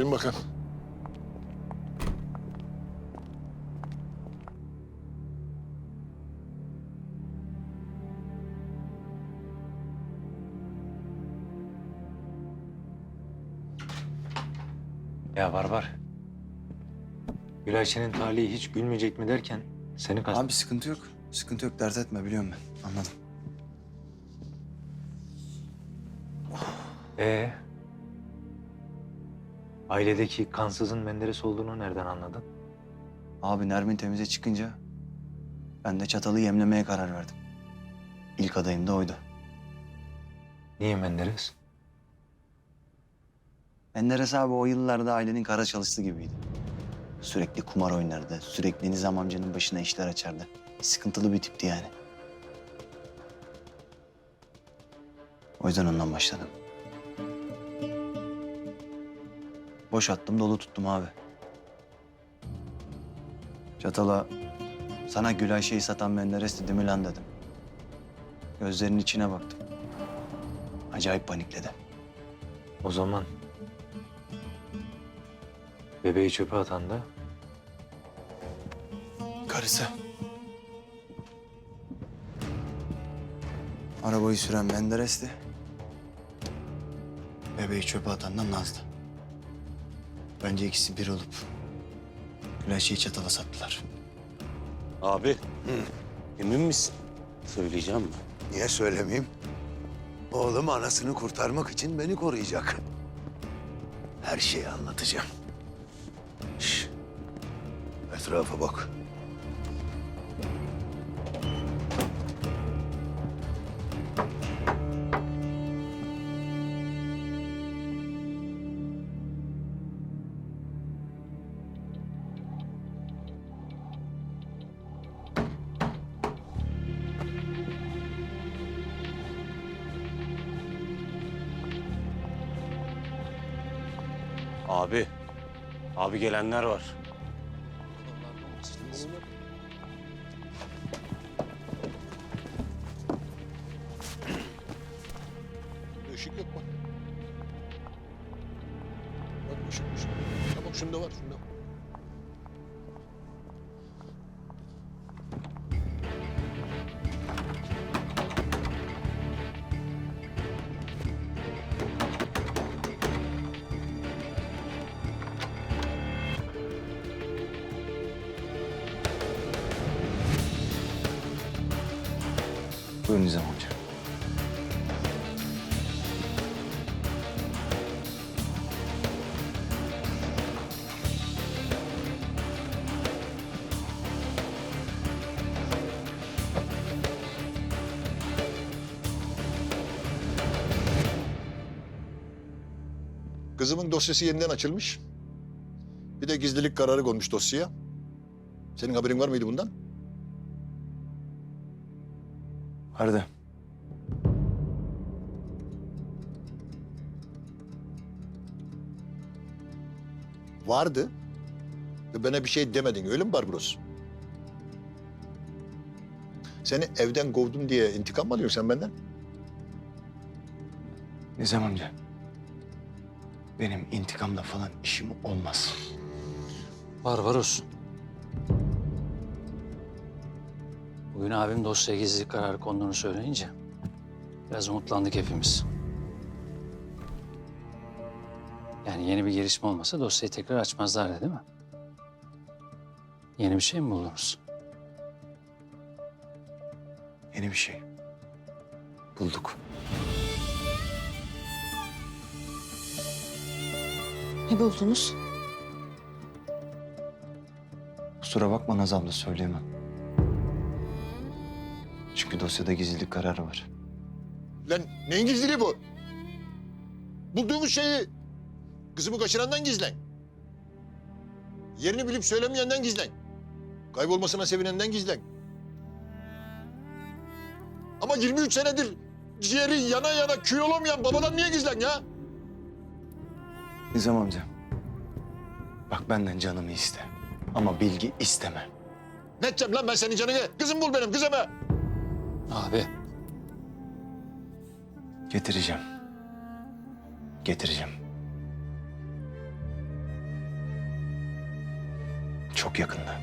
Gelin bakalım. Ya var var. Gülayşe'nin talihi hiç gülmeyecek mi derken seni kast... Abi sıkıntı yok. Sıkıntı yok. Dert etme biliyorum ben. Anladım. Ee, ailedeki kansızın Menderes olduğunu nereden anladın? Abi Nermin temize çıkınca ben de çatalı yemlemeye karar verdim. İlk adayım da oydu. Niye Menderes? Menderes abi o yıllarda ailenin kara çalıştığı gibiydi. Sürekli kumar oynardı. Sürekli Nizam amcanın başına işler açardı. Sıkıntılı bir tipti yani. O yüzden ondan başladım. Boş attım, dolu tuttum abi. Çatala, sana Gülayşe'yi satan Menderes dedi mi lan dedim. Gözlerinin içine baktım. Acayip panikledi. O zaman bebeği çöpe atan da Karısı. Arabayı süren Menderes'ti. Bebeği çöpe atandan Nazlı. Bence ikisi bir olup Gülayşe'yi çatala sattılar. Abi, emin misin? Söyleyeceğim mi? Niye söylemeyeyim? Oğlum anasını kurtarmak için beni koruyacak. Her şeyi anlatacağım. Şş, etrafa bak. Abi, abi gelenler var. Işık yok bak. Bak ışık ışık. Tamam şunda var şunda. Buyurun amca. Kızımın dosyası yeniden açılmış. Bir de gizlilik kararı konmuş dosyaya. Senin haberin var mıydı bundan? Vardı. Vardı. Ve bana bir şey demedin öyle mi Barbaros? Seni evden kovdum diye intikam mı alıyorsun sen benden? Nizam amca. Benim intikamla falan işim olmaz. Olsun. Bugün abim dosyaya gizlilik kararı konduğunu söyleyince biraz umutlandık hepimiz. Yani yeni bir gelişme olmasa dosyayı tekrar açmazlardı değil mi? Yeni bir şey mi buldunuz? Yeni bir şey. Bulduk. Ne buldunuz? Kusura bakma Naz abla söyleyemem. Çünkü dosyada gizlilik kararı var. Lan neyin gizliliği bu? Bulduğumuz şeyi kızımı kaçırandan gizlen. Yerini bilip söylemeyenden gizlen. Kaybolmasına sevinenden gizlen. Ama 23 senedir ciğeri yana yana kül olamayan babadan niye gizlen ya? Nizam amca. Bak benden canımı iste. Ama bilgi isteme. Ne edeceğim lan ben senin canını? Kızım bul benim kızımı. Abi Getireceğim. Getireceğim. Çok yakında.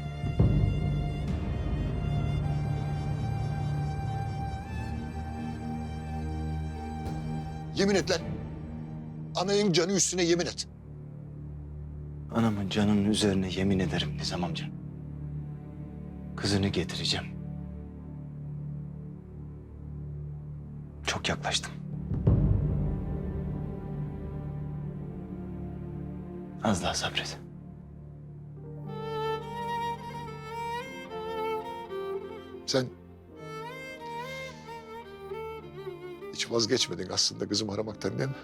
Yemin et lan. Anayın canı üstüne yemin et. Anamın canının üzerine yemin ederim Nizam amca. Kızını getireceğim. Çok yaklaştım. Az daha sabret. Sen hiç vazgeçmedin aslında kızım aramaktan değil mi?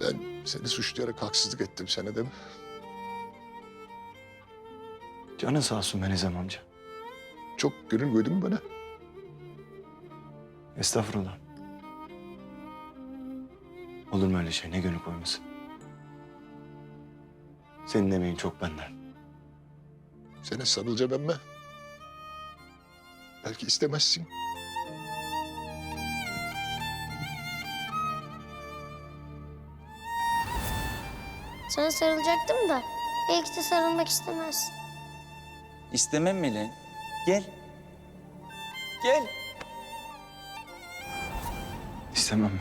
Ben seni suçlayarak haksızlık ettim sana değil mi? Canın sağ olsun be Nizam amca. Çok gönül koydun mu bana? Estağfurullah. Olur mu öyle şey? Ne gönül koyması? Senin emeğin çok benden. Sana sarılacağım emme. Belki istemezsin. Sana sarılacaktım da belki de sarılmak istemezsin. İstemem mi lan? Gel. Gel. İstemem mi?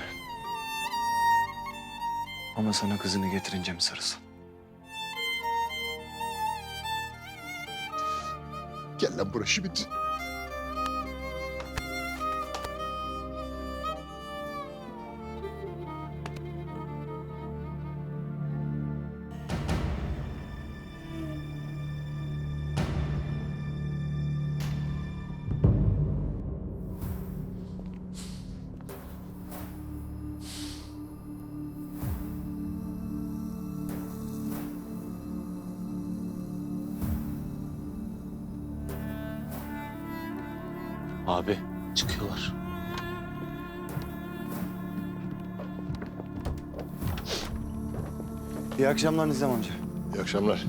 Ama sana kızını getirince mi sarılsın? Gel lan buraya şimdi. Abi çıkıyorlar. İyi akşamlar Nizam amca. İyi akşamlar.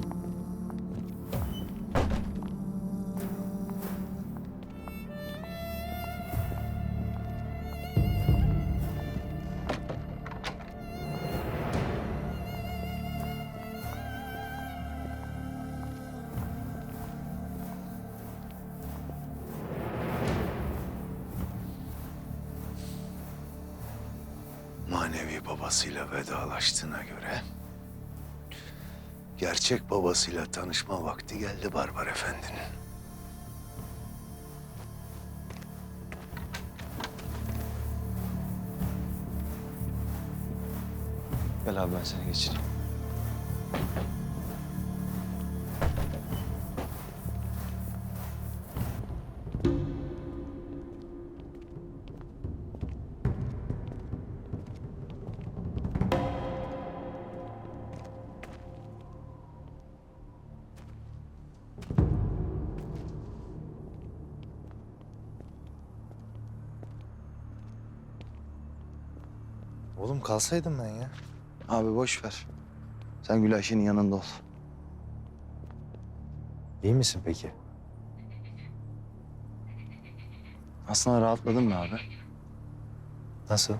Babasıyla vedalaştığına göre... ...gerçek babasıyla tanışma vakti geldi Barbar Efendi'nin. Gel abi ben seni geçireyim. Oğlum kalsaydım ben ya. Abi boş ver. Sen Gülayşe'nin yanında ol. İyi misin peki? Aslında rahatladın mı abi? Nasıl?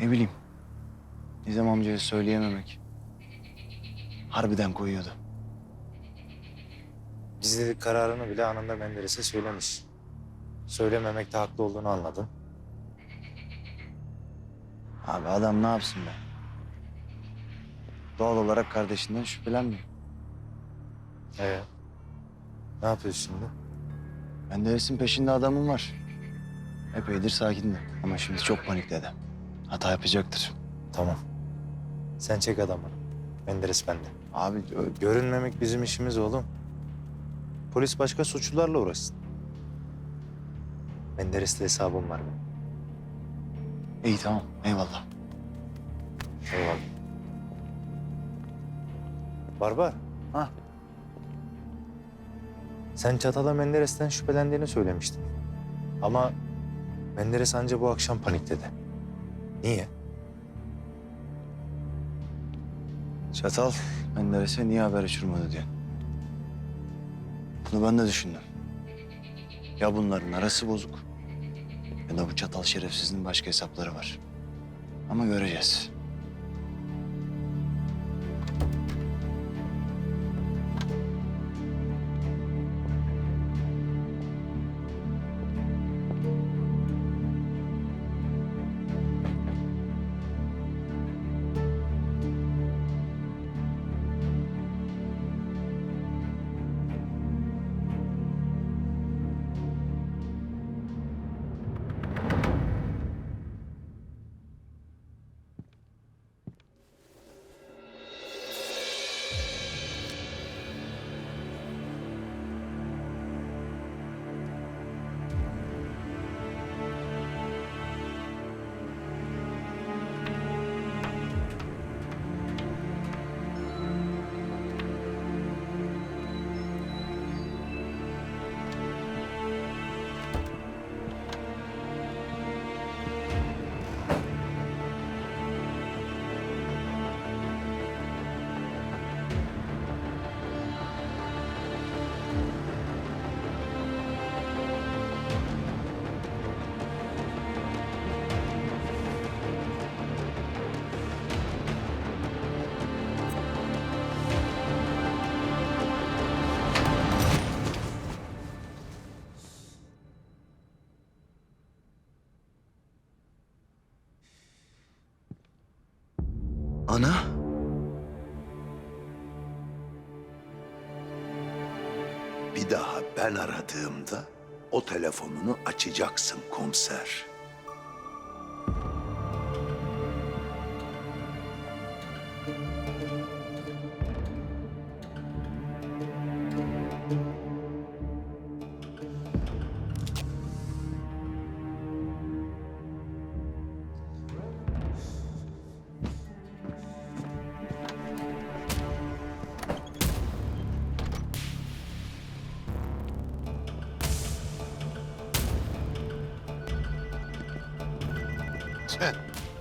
Ne bileyim. Nizam amcaya söyleyememek. Harbiden koyuyordu. Gizlilik kararını bile anında Menderes'e söylemiş. Söylememekte haklı olduğunu anladı. Abi adam ne yapsın be? Doğal olarak kardeşinden şüphelenmiyor. Ee, ne yapıyorsun şimdi? Menderes'in peşinde adamım var. Epeydir sakindi ama şimdi çok panikledi. Hata yapacaktır. Tamam. Sen çek adamını. Menderes bende. Abi Görünmemek bizim işimiz oğlum. Polis başka suçlularla uğraşsın. Menderes'te hesabım var benim. İyi tamam eyvallah. Eyvallah. Barbar. Ha. Sen Çatal'a Menderes'ten şüphelendiğini söylemiştin. Ama Menderes anca bu akşam panikledi. Niye? Çatal Menderes'e niye haber uçurmadı diyor. Bunu ben de düşündüm. Ya bunların arası bozuk ya da bu çatal şerefsizin başka hesapları var. Ama göreceğiz. Ana? Bir daha ben aradığımda o telefonunu açacaksın komiser.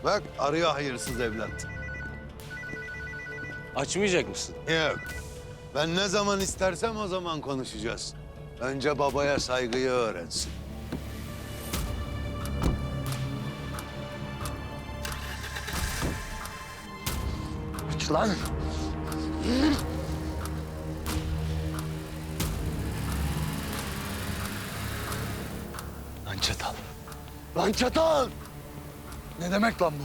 Bak arıyor hayırsız evlat. Açmayacak mısın? Yok. Ben ne zaman istersem o zaman konuşacağız. Önce babaya saygıyı öğrensin. Aç lan. Lan çatal. Lan çatal! Ne demek lan bu?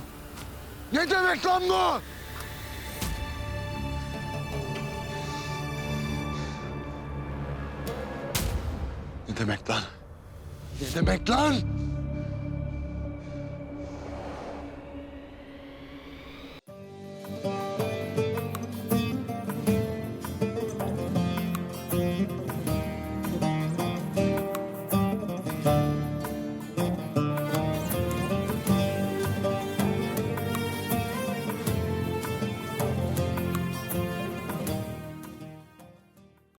Ne demek lan bu? Ne demek lan? Ne demek lan?